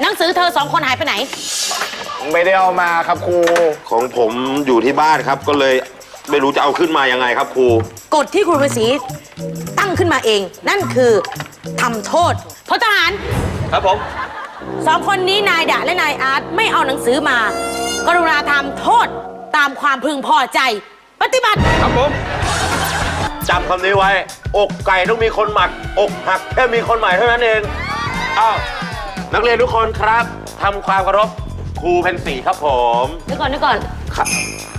หนังสือเธอสองคนหายไปไหน ไม่ได้เอามาครับครู ของผมอยู่ที่บ้านครับ ก็เลยไม่รู้จะเอาขึ้นมายังไงครับครู กฎที่ครูฤาษีตั้งขึ้นมาเอง นั่นคือทำโทษพลทหารครับผม สองคนนี้นายดะและนายอาร์ตไม่เอาหนังสือมา กรุณาทำโทษตามความพึงพอใจ ปฏิบัติ ครับผมจำคำนี้ไว้ อกไก่ต้องมีคนหมัก อกหักแค่มีคนใหม่เท่านั้นเอง อ้าว นักเรียนทุกคนครับทำความเคารพครูเพนสีครับผมเดี๋ยวก่อนเดี๋ยวก่อน ครับ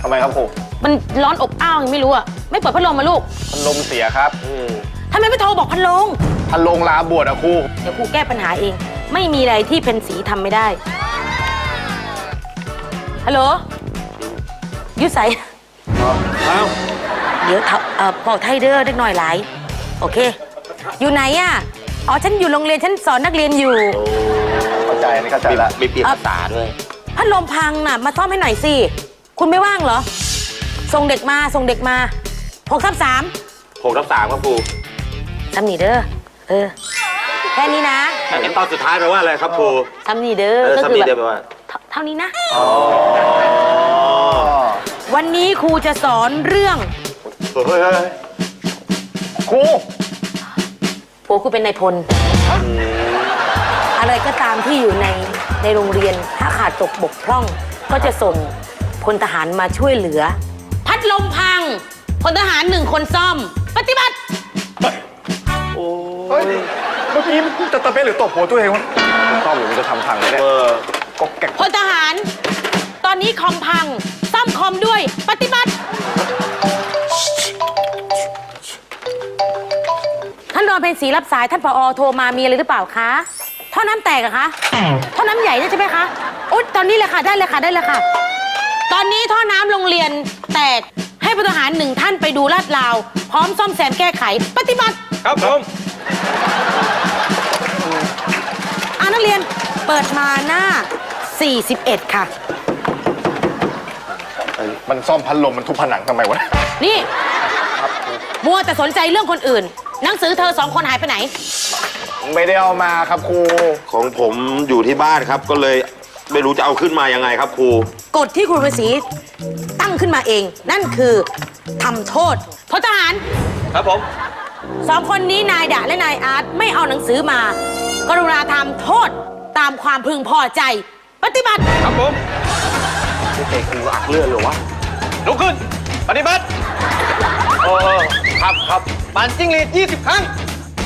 ทำไมครับครูมันร้อนอบอ้าวยังไม่รู้อะไม่เปิดพัดลมมาลูกพัดลมเสียครับอืมทำไมไม่โทรบอกพัดลม พัดลมลาบวชอะครูเดี๋ยวครูแก้ปัญหาเอง ไม่มีอะไรที่เพนสีทำไม่ได้ ฮัลโหลยุใสเอ้าเดี๋ยวเถาเอ่อบอกไทยเด้อเล็กหน่อยหลาย โอเค อยู่ไหนอะ อ๋อ ฉันอยู่โรงเรียน ฉันสอนนักเรียนอยู่ เข้าใจนี่เข้าใจมีละมีเปลี่ยนภาษาด้วย พัดลมพังน่ะ มาซ่อมให้หน่อยสิ คุณไม่ว่างเหรอ ส่งเด็กมา ส่งเด็กมาหกทับสามหกทับสามครับครูทำนี่เด้อ เออ แค่นี้นะไอ้ตอนสุดท้ายแปลว่าอะไรครับครูทำนี่เด้อ เออก็สาคือมีแบเดียวบแปลว่าเท่าเท่านี้นะอ๋อวันนี้ครูจะสอนเรื่อง เฮ้ยเฮ้ยครู ผัวคุณเป็นนายพล อะไรก็ตามที่อยู่ในในโรงเรียนถ้าขาดตกบกพร่อง ก็จะส่งพลทหารมาช่วยเหลือ พัดลมพังพลทหารหนึ่งคนซ่อม ปฏิบัติเฮ้ย เมื่อกี้มันจะตะเปะหรือตบหัวตัวเองวะซ่อมหรือมันจะทำพังเลยเนี่ยเออก็แกกพลทหาร ตอนนี้คอมพัง ท่านรองเพนสีรับสายท่านผอโทรมามีอะไรหรือเปล่าคะท่อน้ำแตกเหรอะคะท่อน้ำใหญ่เนี่ยใช่ไหมคะอุ๊ยตอนนี้เลยค่ะได้เลยค่ะได้เลยค่ะ ตอนนี้ท่อน้ำโรงเรียนแตกให้พลทหารหนึ่งท่านไปดูลาดราว พร้อมซ่อมแซมแก้ไข ปฏิบัติครับผมอ่านักเรียนเปิดมาหน้า 41 ค่ะ มันซ่อมพัดลมมันทุบผนังทำไมวะ นี่มัวแต่สนใจเรื่องคนอื่น หนังสือเธอสองคนหายไปไหน ไม่ได้เอามาครับครู ของผมอยู่ที่บ้านครับ ก็เลยไม่รู้จะเอาขึ้นมายังไงครับครู กฎที่ครูฤาษีตั้งขึ้นมาเอง นั่นคือทำโทษพลทหารครับผม สองคนนี้นายดะและนายอาร์ตไม่เอาหนังสือมา กรุณาทำโทษตามความพึงพอใจ ปฏิบัติ ครับผมเด็กกูอักเลือดเหรอวะลุกขึ้น ปฏิบัติ เออครับครับปั่นจิ้งหรีด20 ครั้ง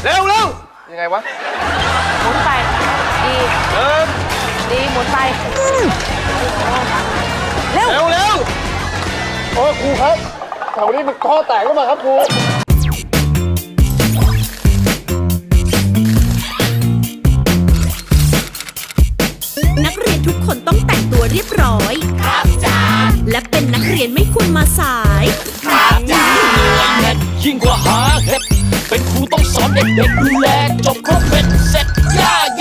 เร็วเร็วยังไงวะหมุนไป ดี เดินดี หมุนไป เร็ว เร็วเร็วโอ้ครูครับแถวนี้มันท่อแตกขึ้นมาครับครูนักเรียนทุกคนต้องแต่งตัวเรียบร้อย ครับจ้าและเป็นนักเรียนไม่ควรมาสายยิ่งกว่าหาเห็ดเป็นครูต้อง เด็กๆดูแลจบ